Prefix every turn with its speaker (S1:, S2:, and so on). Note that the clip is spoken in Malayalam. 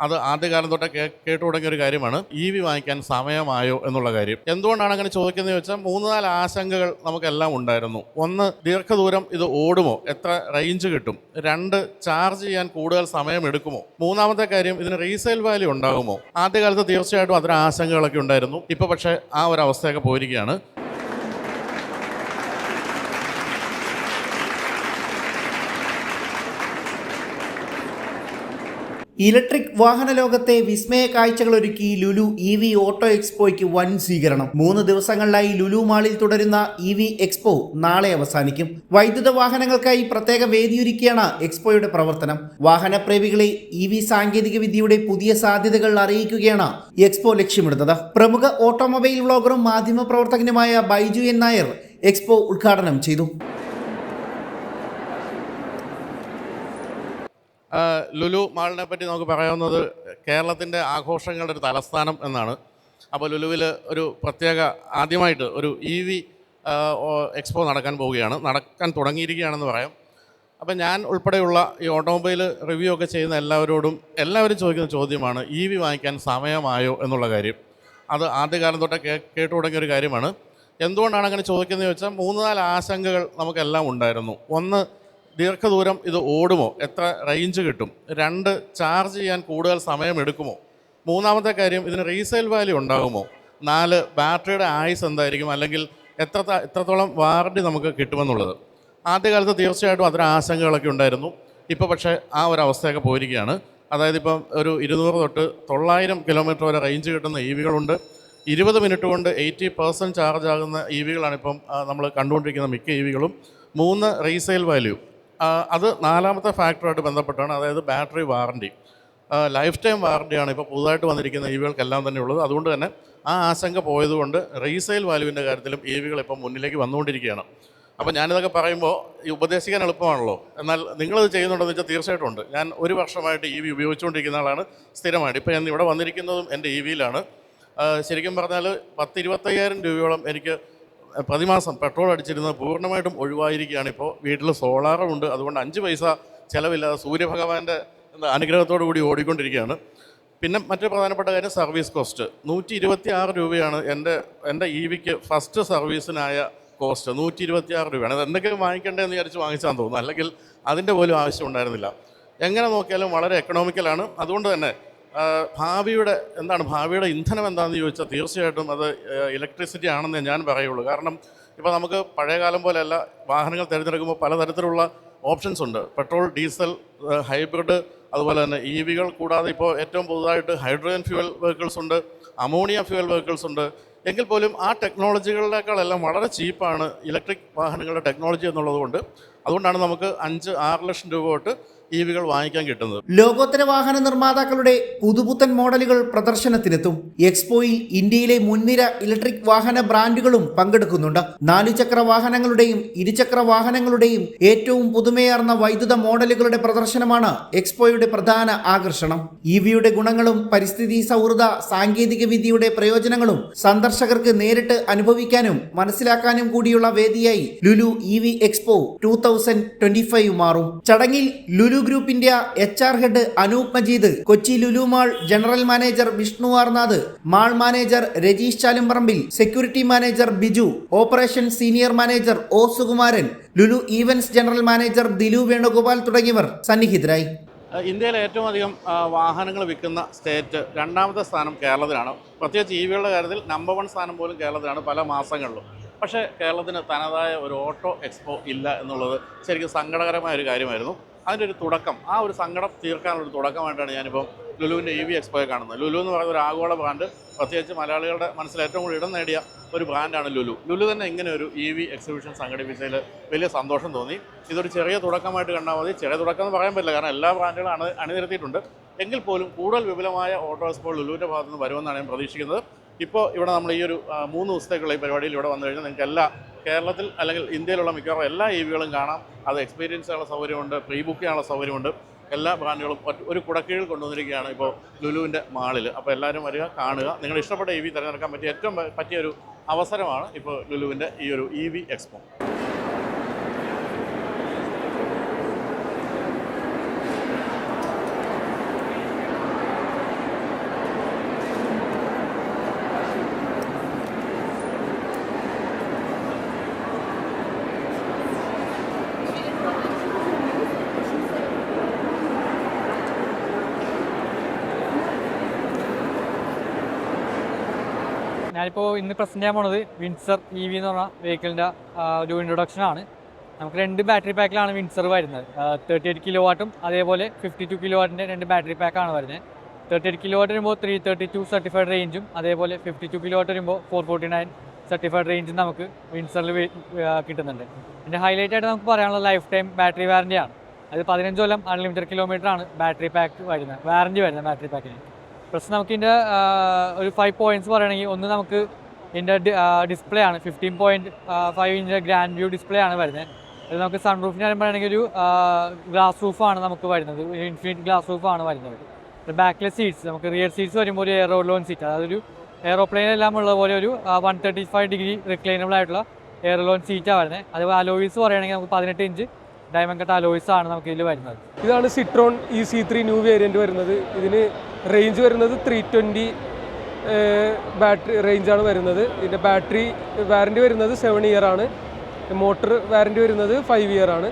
S1: അത് ആദ്യകാലം തൊട്ടേ കേട്ടു തുടങ്ങിയ ഒരു കാര്യമാണ്. ഇ വി വാങ്ങിക്കാൻ സമയമായോ എന്നുള്ള കാര്യം. എന്തുകൊണ്ടാണ് അങ്ങനെ ചോദിക്കുന്നത് വെച്ചാൽ മൂന്ന് നാല് ആശങ്കകൾ നമുക്കെല്ലാം ഉണ്ടായിരുന്നു. ഒന്ന് ദീർഘദൂരം ഇത് ഓടുമോ? എത്ര റേഞ്ച് കിട്ടും? രണ്ട് ചാർജ് ചെയ്യാൻ കൂടുതൽ സമയം എടുക്കുമോ? മൂന്നാമത്തെ കാര്യം ഇതിന് റീസെയിൽ വാല്യൂ ഉണ്ടാകുമോ? ആദ്യകാലത്ത് തീർച്ചയായിട്ടും അതിന് ആശങ്കകളൊക്കെ ഉണ്ടായിരുന്നു. ഇപ്പോൾ പക്ഷേ ആ ഒരു അവസ്ഥയൊക്കെ പോയിരിക്കുകയാണ്.
S2: ഇലക്ട്രിക് വാഹന ലോകത്തെ വിസ്മയ കാഴ്ചകൾ ഒരുക്കി ലുലു ഇ വി ഓട്ടോ എക്സ്പോയ്ക്ക് വൻ സ്വീകരണം. മൂന്ന് ദിവസങ്ങളിലായി ലുലു മാളിൽ തുടരുന്ന ഇ വി എക്സ്പോ നാളെ അവസാനിക്കും. വൈദ്യുത വാഹനങ്ങൾക്കായി പ്രത്യേക വേദിയൊരുക്കിയാണ് എക്സ്പോയുടെ പ്രവർത്തനം. വാഹനപ്രേമികളെ ഇ വി സാങ്കേതിക വിദ്യയുടെ പുതിയ സാധ്യതകൾ അറിയിക്കുകയാണ് എക്സ്പോ ലക്ഷ്യമിടുന്നത്. പ്രമുഖ ഓട്ടോമൊബൈൽ വ്ളോഗറും മാധ്യമപ്രവർത്തകനുമായ ബൈജു എൻ നായർ എക്സ്പോ ഉദ്ഘാടനം ചെയ്തു.
S1: ലുലു മാളിനെ പറ്റി നമുക്ക് പറയാവുന്നത് കേരളത്തിന്റെ ആഘോഷങ്ങളുടെ ഒരു തലസ്ഥാനം എന്നാണ്. അപ്പോൾ ലുലുവിൽ ഒരു പ്രത്യേക ആദ്യമായിട്ട് ഒരു ഇ വി എക്സ്പോ നടക്കാൻ പോവുകയാണ്. നടക്കാൻ തുടങ്ങിയിരിക്കുകയാണെന്ന് പറയാം. അപ്പം ഞാൻ ഉൾപ്പെടെയുള്ള ഈ ഓട്ടോമൊബൈൽ റിവ്യൂ ഒക്കെ ചെയ്യുന്ന എല്ലാവരോടും എല്ലാവരും ചോദിക്കുന്ന ചോദ്യമാണ് ഇ വി വാങ്ങിക്കാൻ സമയമായോ എന്നുള്ള കാര്യം. അത് ആദ്യകാലം തൊട്ടേ കേ കേട്ടു തുടങ്ങിയ ഒരു കാര്യമാണ്. എന്തുകൊണ്ടാണ് അങ്ങനെ ചോദിക്കുന്നത് ചോദിച്ചാൽ മൂന്ന് നാല് ആശങ്കകൾ നമുക്കെല്ലാം ഉണ്ടായിരുന്നു. ഒന്ന് ദീർഘദൂരം ഇത് ഓടുമോ? എത്ര റേഞ്ച് കിട്ടും? രണ്ട് ചാർജ് ചെയ്യാൻ കൂടുതൽ സമയം എടുക്കുമോ മൂന്നാമത്തെ കാര്യം ഇതിന് റീസെയിൽ വാല്യൂ ഉണ്ടാകുമോ? നാല് ബാറ്ററിയുടെ ആയുസ് എന്തായിരിക്കും? അല്ലെങ്കിൽ എത്ര എത്രത്തോളം വാറണ്ടി നമുക്ക് കിട്ടുമെന്നുള്ളത്. ആദ്യകാലത്ത് തീർച്ചയായിട്ടും അത്തരം ആശങ്കകളൊക്കെ ഉണ്ടായിരുന്നു. ഇപ്പോൾ പക്ഷേ ആ ഒരു അവസ്ഥയൊക്കെ പോയിരിക്കുകയാണ്. അതായത് ഇപ്പം ഒരു ഇരുന്നൂറ് തൊട്ട് തൊള്ളായിരം കിലോമീറ്റർ വരെ റേഞ്ച് കിട്ടുന്ന ഇ വികളുണ്ട് ഇരുപത് മിനിറ്റ് കൊണ്ട് എയ്റ്റി പെർസെന്റ് ചാർജ് ആകുന്ന ഇ വികളാണ് ഇപ്പം നമ്മൾ കണ്ടുകൊണ്ടിരിക്കുന്ന മിക്ക ഇ വികളും മൂന്ന് റീസെയിൽ വാല്യൂ അത് നാലാമത്തെ ഫാക്ടറുമായിട്ട് ബന്ധപ്പെട്ടാണ്. അതായത് ബാറ്ററി വാറണ്ടി. ലൈഫ് ടൈം വാറണ്ടിയാണ് ഇപ്പോൾ പുതുതായിട്ട് വന്നിരിക്കുന്ന ഇ വികൾക്കെല്ലാം തന്നെ ഉള്ളത്. അതുകൊണ്ട് തന്നെ ആ ആശങ്ക പോയതുകൊണ്ട് റീസെയിൽ വാല്യൂവിന്റെ കാര്യത്തിലും ഇ വികൾ ഇപ്പം മുന്നിലേക്ക് വന്നുകൊണ്ടിരിക്കുകയാണ്. അപ്പോൾ ഞാനിതൊക്കെ പറയുമ്പോൾ ഈ ഉപദേശിക്കാൻ എളുപ്പമാണല്ലോ. എന്നാൽ നിങ്ങളത് ചെയ്യുന്നുണ്ടെന്ന് വെച്ചാൽ തീർച്ചയായിട്ടും ഉണ്ട്. ഞാൻ ഒരു വർഷമായിട്ട് ഇ വി ഉപയോഗിച്ചുകൊണ്ടിരിക്കുന്ന ആളാണ്. സ്ഥിരമായിട്ട് ഇപ്പോൾ ഞാൻ ഇവിടെ വന്നിരിക്കുന്നതും എന്റെ ഇ വിയിലാണ്. ശരിക്കും പറഞ്ഞാൽ പത്ത് ഇരുപത്തയ്യായിരം രൂപയോളം എനിക്ക് പ്രതിമാസം പെട്രോൾ അടിച്ചിരുന്നത് പൂർണമായിട്ടും ഒഴിവായിരിക്കുകയാണ്. ഇപ്പോൾ വീട്ടിൽ സോളാറും ഉണ്ട് അതുകൊണ്ട് അഞ്ച് പൈസ ചിലവില്ലാതെ സൂര്യഭഗവാന്റെ അനുഗ്രഹത്തോടു കൂടി ഓടിക്കൊണ്ടിരിക്കുകയാണ്. പിന്നെ മറ്റൊരു പ്രധാനപ്പെട്ട കാര്യം സർവീസ് കോസ്റ്റ്. നൂറ്റി ഇരുപത്തി ആറ് രൂപയാണ് എന്റെ എന്റെ ഇ വിക്ക് ഫസ്റ്റ് സർവീസിനായ കോസ്റ്റ്. നൂറ്റി ഇരുപത്തി ആറ് രൂപയാണ്. അത് എന്തെങ്കിലും വാങ്ങിക്കണ്ടേ എന്ന് വിചാരിച്ച് വാങ്ങിച്ചാൽ തോന്നുന്നു. അല്ലെങ്കിൽ അതിന്റെ പോലും ആവശ്യം ഉണ്ടായിരുന്നില്ല. എങ്ങനെ നോക്കിയാലും വളരെ എക്കണോമിക്കലാണ് അതുകൊണ്ട് തന്നെ ഭാവിയുടെ എന്താണ് ഭാവിയുടെ ഇന്ധനം എന്താണെന്ന് ചോദിച്ചാൽ തീർച്ചയായിട്ടും അത് ഇലക്ട്രിസിറ്റി ആണെന്ന് ഞാൻ പറയുള്ളൂ. കാരണം ഇപ്പോൾ നമുക്ക് പഴയകാലം പോലെയല്ല വാഹനങ്ങൾ തിരഞ്ഞെടുക്കുമ്പോൾ പലതരത്തിലുള്ള ഓപ്ഷൻസ് ഉണ്ട്. പെട്രോൾ ഡീസൽ ഹൈബ്രിഡ് അതുപോലെ തന്നെ ഇ വികൾ കൂടാതെ ഇപ്പോൾ ഏറ്റവും പുതുതായിട്ട് ഹൈഡ്രജൻ ഫ്യൂവൽ വെഹിക്കിൾസ് ഉണ്ട് അമോണിയ ഫ്യൂവൽ വെഹിക്കിൾസ് ഉണ്ട്. എങ്കിൽ പോലും ആ ടെക്നോളജികളിലേക്കാളെല്ലാം വളരെ ചീപ്പാണ് ഇലക്ട്രിക് വാഹനങ്ങളുടെ ടെക്നോളജി എന്നുള്ളത് കൊണ്ട്. അതുകൊണ്ടാണ് നമുക്ക് അഞ്ച് ആറ് ലക്ഷം രൂപ തൊട്ട് ഇ വികൾ വാങ്ങിക്കാൻ കിട്ടുന്നത്.
S2: ലോകോത്തര വാഹന നിർമ്മാതാക്കളുടെ പുതുപുത്തൻ മോഡലുകൾ പ്രദർശനത്തിനെത്തും. എക്സ്പോയിൽ ഇന്ത്യയിലെ മുൻനിര ഇലക്ട്രിക് വാഹന ബ്രാൻഡുകളും പങ്കെടുക്കുന്നുണ്ട്. നാലുചക്ര വാഹനങ്ങളുടെയും ഇരുചക്ര വാഹനങ്ങളുടെയും ഏറ്റവും പുതുമയാർന്ന വൈദ്യുത മോഡലുകളുടെ പ്രദർശനമാണ് എക്സ്പോയുടെ പ്രധാന ആകർഷണം. ഇ വിയുടെ ഗുണങ്ങളും പരിസ്ഥിതി സൗഹൃദ സാങ്കേതിക വിദ്യയുടെ പ്രയോജനങ്ങളും സന്ദർശകർക്ക് നേരിട്ട് അനുഭവിക്കാനും മനസ്സിലാക്കാനും കൂടിയുള്ള വേദിയായി Lulu E V expo two മാറും. ചടങ്ങിൽ Lulu group India H R head Anoop Majeed Kochi Lulu mall general manager Vishnu Arnath mall manager Rajeesh Chalumparambil security manager Biju operation senior manager O Sukumaran Lulu events general manager Dilu Venugopal തുടങ്ങിയവർ സന്നിഹിതരായി.
S1: ഇന്ത്യയിലെ ഏറ്റവും അധികം വാഹനങ്ങൾ വിൽക്കുന്ന സ്റ്റേറ്റ് രണ്ടാമത്തെ സ്ഥാനം കേരളത്തിലാണ്. പ്രത്യേകിച്ച് ഇ വികളുടെ കാര്യത്തിൽ നമ്പർ വൺ സ്ഥാനം പോലും കേരളത്തിലാണ് പല മാസങ്ങളിലും. പക്ഷേ കേരളത്തിന് തനതായ ഒരു ഓട്ടോ എക്സ്പോ ഇല്ല എന്നുള്ളത് ശരിക്കും സങ്കടകരമായ ഒരു കാര്യമായിരുന്നു. അതിന്റെ ഒരു തുടക്കം. ആ ഒരു സങ്കടം തീർക്കാനുള്ള തുടക്കമായിട്ടാണ് ഞാനിപ്പോൾ ലുലുവിന്റെ ഇ വി എക്സ്പോയെ കാണുന്നത്. ലുലു എന്ന് പറയുന്ന ഒരു ആഗോള ബ്രാൻഡ് പ്രത്യേകിച്ച് മലയാളികളുടെ മനസ്സിൽ ഏറ്റവും കൂടുതൽ ഇടം നേടിയ ഒരു ബ്രാൻഡാണ് ലുലു. ലുലു തന്നെ ഇങ്ങനെ ഒരു ഇ വി എക്സിബിഷൻ സംഘടിപ്പിച്ചതിൽ വലിയ സന്തോഷം തോന്നി. ഇതൊരു ചെറിയ തുടക്കമായിട്ട് കണ്ടാൽ മതി. ചെറിയ തുടക്കം എന്ന് പറയാൻ പറ്റില്ല. കാരണം എല്ലാ ബ്രാൻഡുകളും അണി അണിനിരത്തിയിട്ടുണ്ട്. എങ്കിൽ പോലും കൂടുതൽ വിപുലമായ ഓട്ടോ എക്സ്പോ ലുലുവിന്റെ ഭാഗത്തുനിന്ന് വരുമെന്നാണ് ഞാൻ പ്രതീക്ഷിക്കുന്നത്. ഇപ്പോൾ ഇവിടെ നമ്മൾ ഈ ഒരു മൂന്ന് ദിവസത്തേക്കുള്ള ഈ പരിപാടിയിൽ ഇവിടെ വന്നു കഴിഞ്ഞാൽ നിങ്ങൾക്ക് എല്ലാ കേരളത്തിൽ അല്ലെങ്കിൽ ഇന്ത്യയിലുള്ള മിക്കവാറും എല്ലാ ഇ വികളും കാണാം. അത് എക്സ്പീരിയൻസ് ചെയ്യാനുള്ള സൗകര്യമുണ്ട് പ്രീ ബുക്ക് ചെയ്യാനുള്ള സൗകര്യമുണ്ട്. എല്ലാ ബ്രാൻഡുകളും ഒരു കുടക്കീഴിൽ കൊണ്ടുവന്നിരിക്കുകയാണ് ഇപ്പോൾ ലുലുവിന്റെ മാളിൽ. അപ്പോൾ എല്ലാവരും വരിക കാണുക. നിങ്ങൾ ഇഷ്ടപ്പെട്ട ഇ വി തിരഞ്ഞെടുക്കാൻ പറ്റിയ ഏറ്റവും പറ്റിയ ഒരു അവസരമാണ് ഇപ്പോൾ ലുലുവിന്റെ ഈ ഒരു ഇ വി എക്സ്പോ
S3: ഞാനിപ്പോൾ ഇന്ന് പ്രസന്റ് ചെയ്യാൻ പോണത് വിൻസർ ഇ വി എന്ന് പറഞ്ഞ വെഹിക്കിളിന്റെ ഒരു ഇൻട്രൊഡക്ഷൻ ആണ്. നമുക്ക് രണ്ട് ബാറ്ററി പാക്കിലാണ് വിൻസർ വരുന്നത്. തേർട്ടി എയ്റ്റ് കിലോ വാട്ടും അതേപോലെ ഫിഫ്റ്റി ടു കിലോ വാട്ടിന്റെ രണ്ട് ബാറ്ററി പാക്കാണ് വരുന്നത്. തേർട്ടി എയ്റ്റ് കിലോ വാട്ട് വരുമ്പോൾ ത്രീ തേർട്ടി ടു സർട്ടിഫൈഡ് റേഞ്ചും അതേപോലെ ഫിഫ്റ്റി ടു കിലോ വാട്ട് വരുമ്പോൾ ഫോർ ഫോർട്ടി നയൻ സർട്ടിഫൈഡ് റേഞ്ചും നമുക്ക് വിൻസറിൽ കിട്ടുന്നുണ്ട്. അതിന്റെ ഹൈലൈറ്റ് ആയിട്ട് നമുക്ക് പറയാനുള്ള ലൈഫ് ടൈം ബാറ്ററി വാറന്റിയാണ് അത് പതിനഞ്ച് കൊല്ലം അൺലിമിറ്റഡ് കിലോമീറ്റർ ആണ് ബാറ്ററി പാക്ക് വരുന്നത്. വാറന്റി വരുന്നത് ബാറ്ററി പാക്കിന് പ്ലസ് നമുക്ക് ഇതിന്റെ ഒരു ഫൈവ് പോയിന്റ്സ് പറയുകയാണെങ്കിൽ ഒന്ന് നമുക്ക് ഇതിന്റെ ഡിസ്പ്ലേ ആണ്. Fifteen point five inch grand view display ആണ് വരുന്നത്. അത് നമുക്ക് സൺ റൂഫിന്റെ പറയുകയാണെങ്കിൽ ഒരു ഗ്ലാസ് റൂഫാണ് നമുക്ക് വരുന്നത്. ഇൻഫിനിറ്റ് ഗ്ലാസ് റൂഫാണ് വരുന്നത്. ബാക്കിലെ സീറ്റ്സ് നമുക്ക് റിയർ സീറ്റ്സ് വരുമ്പോൾ ഒരു എയറോ ലോൺ സീറ്റ് അതായത് ഒരു എയറോപ്ലെയിനെല്ലാം ഉള്ള പോലെ ഒരു one thirty five degree reclinable ആയിട്ടുള്ള എയർ ലോൺ സീറ്റാണ് വരുന്നത്. അതുപോലെ അലോയിസ് പറയുകയാണെങ്കിൽ നമുക്ക് പതിനെട്ട് ഇഞ്ച് ഡയമണ്ട് കട്ട് അലോയിസ് ആണ് നമുക്ക് ഇതിൽ വരുന്നത്.
S4: ഇതാണ് Citroen E C three new variant വരുന്നത്. ഇതിന് റേഞ്ച് വരുന്നത് ത്രീ ട്വന്റി ബാറ്ററി റേഞ്ചാണ് വരുന്നത്. ഇതിന്റെ ബാറ്ററി വാറന്റി വരുന്നത് സെവൻ ഇയർ ആണ്. മോട്ടർ വാറന്റി വരുന്നത് ഫൈവ് ഇയർ ആണ്.